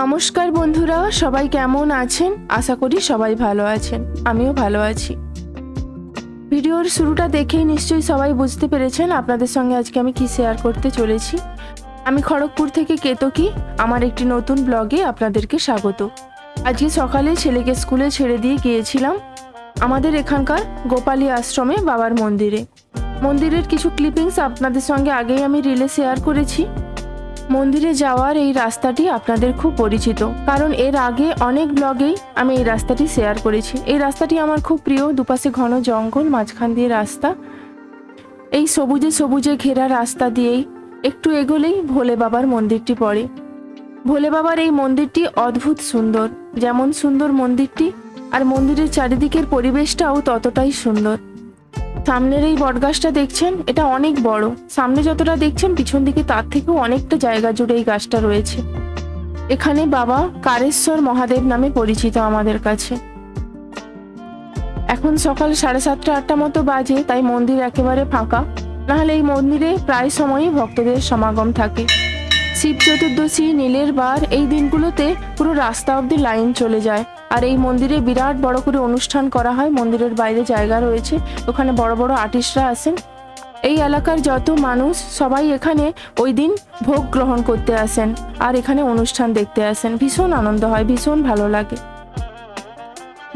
নমস্কার বন্ধুরা, সবাই কেমন আছেন? আশা করি সবাই ভালো আছেন। আমিও ভালো আছি। ভিডিওর শুরুটা দেখেই নিশ্চয়ই সবাই বুঝতে পেরেছেন আপনাদের সঙ্গে আজকে আমি কি শেয়ার করতে চলেছি। আমি খড়গপুর থেকে কেতকি, আমার একটি নতুন ব্লগে আপনাদেরকে স্বাগত। আজকে সকালে ছেলেকে স্কুলে ছেড়ে দিয়ে গিয়েছিলাম আমাদের এখানকার গোপালী আশ্রমে বাবার মন্দিরে। মন্দিরের কিছু ক্লিপিংস আপনাদের সঙ্গে আগেই আমি রিলে শেয়ার করেছি। মন্দিরে যাওয়ার এই রাস্তাটি আপনাদের খুব পরিচিত। কারণ এর আগে অনেক ব্লগেই আমি এই রাস্তাটি শেয়ার করেছি। এই রাস্তাটি আমার খুব প্রিয়। দুপাশে ঘন জঙ্গল, মাঝখান দিয়ে রাস্তা। এই সবুজে সবুজে ঘেরা রাস্তা দিয়েই একটু এগোলেই ভোলে বাবার মন্দিরটি পড়ে। ভোলে বাবার এই মন্দিরটি অদ্ভুত সুন্দর। যেমন সুন্দর মন্দিরটি, আর মন্দিরের চারিদিকের পরিবেশটাও ততটাই সুন্দর। সামনের এই বটগাছটা দেখছেন, এটা অনেক বড়। সামনে যতটা দেখছেন, পিছন দিকে তার থেকেও অনেকটা জায়গা জুড়ে এই গাছটা রয়েছে। এখানে বাবা কারেশ্বর মহাদেব নামে পরিচিত আমাদের কাছে। এখন সকাল সাড়ে সাতটা, আটটা মতো বাজে, তাই মন্দির একেবারে ফাঁকা। নাহলে এই মন্দিরে প্রায় সময়ই ভক্তদের সমাগম থাকে। শিব চতুর্দশী, নীলের বার, এই দিনগুলোতে পুরো রাস্তা অব্দি লাইন চলে যায়। আর এই মন্দিরে বিরাট বড় করে অনুষ্ঠান করা হয়। মন্দিরের বাইরে জায়গা রয়েছে। ওখানে বড় বড় আর্টিস্টরা আসেন। এই এলাকার যত মানুষ, সবাই এখানে ওই দিন ভোগ গ্রহণ করতে আসেন আর এখানে অনুষ্ঠান দেখতে আসেন। ভীষণ আনন্দ হয়, ভীষণ ভালো লাগে।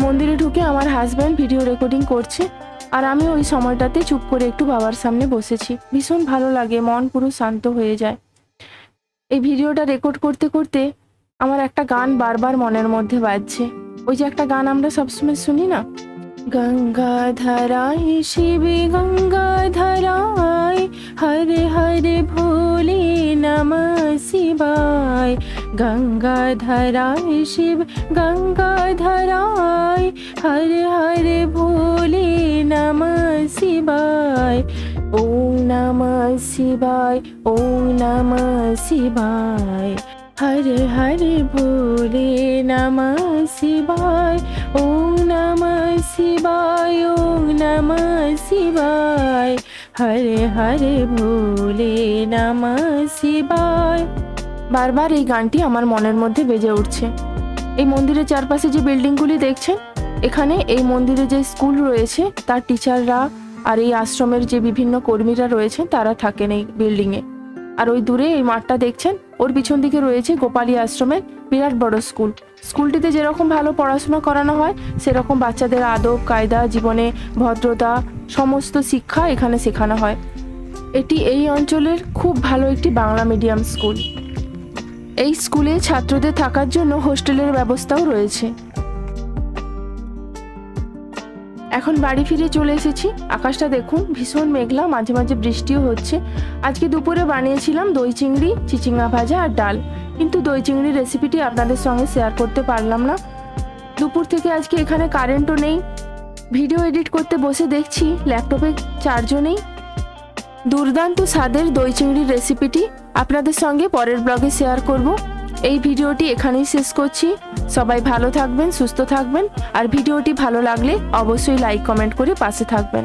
মন্দিরে ঢুকে আমার হাজব্যান্ড ভিডিও রেকর্ডিং করছে আর আমি ওই সময়টাতে চুপ করে একটু বাবার সামনে বসেছি। ভীষণ ভালো লাগে, মন পুরো শান্ত হয়ে যায়। এই ভিডিওটা রেকর্ড করতে করতে আমার একটা গান বারবার মনের মধ্যে বাজছে। ওই যে একটা গান আমরা সবসময় শুনি না? গঙ্গাধারায় শিব গঙ্গাধারায় হরে হরে ভোলে নম শিবায়। গঙ্গাধারায় শিব গঙ্গাধারায় হরে হরে ভোলে নম শিবায়। ওম নম শিবায়, ওম নম শিবায়। হরে হরে ভোলে নম শিবায় ওম নম শিবায় ওম নম শিবায়। হরে হরে ভোলে নম শিবায়। বারবার এই গানটি আমার মনের মধ্যে বেজে উঠছে। এই মন্দিরের চারপাশে যে বিল্ডিংগুলি দেখছেন, এখানে এই মন্দিরে যে স্কুল রয়েছে, তার টিচাররা আর এই আশ্রমের যে বিভিন্ন কর্মীরা রয়েছেন, তারা থাকেন এই বিল্ডিংয়ে। আর ওই দূরে এই মাঠটা দেখছেন ওর পিছন দিকে রয়েছে গোপালী আশ্রমের বিরাট বড় স্কুল। স্কুলটিতে যেরকম ভালো পড়াশোনা করানো হয়, সেরকম বাচ্চাদের আদব, কায়দা, জীবনে ভদ্রতা, সমস্ত শিক্ষা এখানে শেখানো হয়। এটি এই অঞ্চলের খুব ভালো একটি বাংলা মিডিয়াম স্কুল। এই স্কুলে ছাত্রদের থাকার জন্য হোস্টেলের ব্যবস্থাও রয়েছে। এখন বাড়ি ফিরে চলে এসেছি। আকাশটা দেখুন, ভীষণ মেঘলা, মাঝে মাঝে বৃষ্টিও হচ্ছে। আজকে দুপুরে বানিয়েছিলাম দই চিংড়ি, চিচিঙ্গা ভাজা আর ডাল। কিন্তু দই চিংড়ির রেসিপিটি আপনাদের সঙ্গে শেয়ার করতে পারলাম না। দুপুর থেকে আজকে এখানে কারেন্টও নেই। ভিডিও এডিট করতে বসে দেখছি ল্যাপটপে চার্জও নেই। দুর্দান্ত স্বাদের দই চিংড়ির রেসিপিটি আপনাদের সঙ্গে পরের ব্লগে শেয়ার করব। এই ভিডিওটি এখানেই শেষ করছি। সবাই ভালো থাকবেন, সুস্থ থাকবেন। আর ভিডিওটি ভালো লাগলে অবশ্যই লাইক কমেন্ট করে পাশে থাকবেন।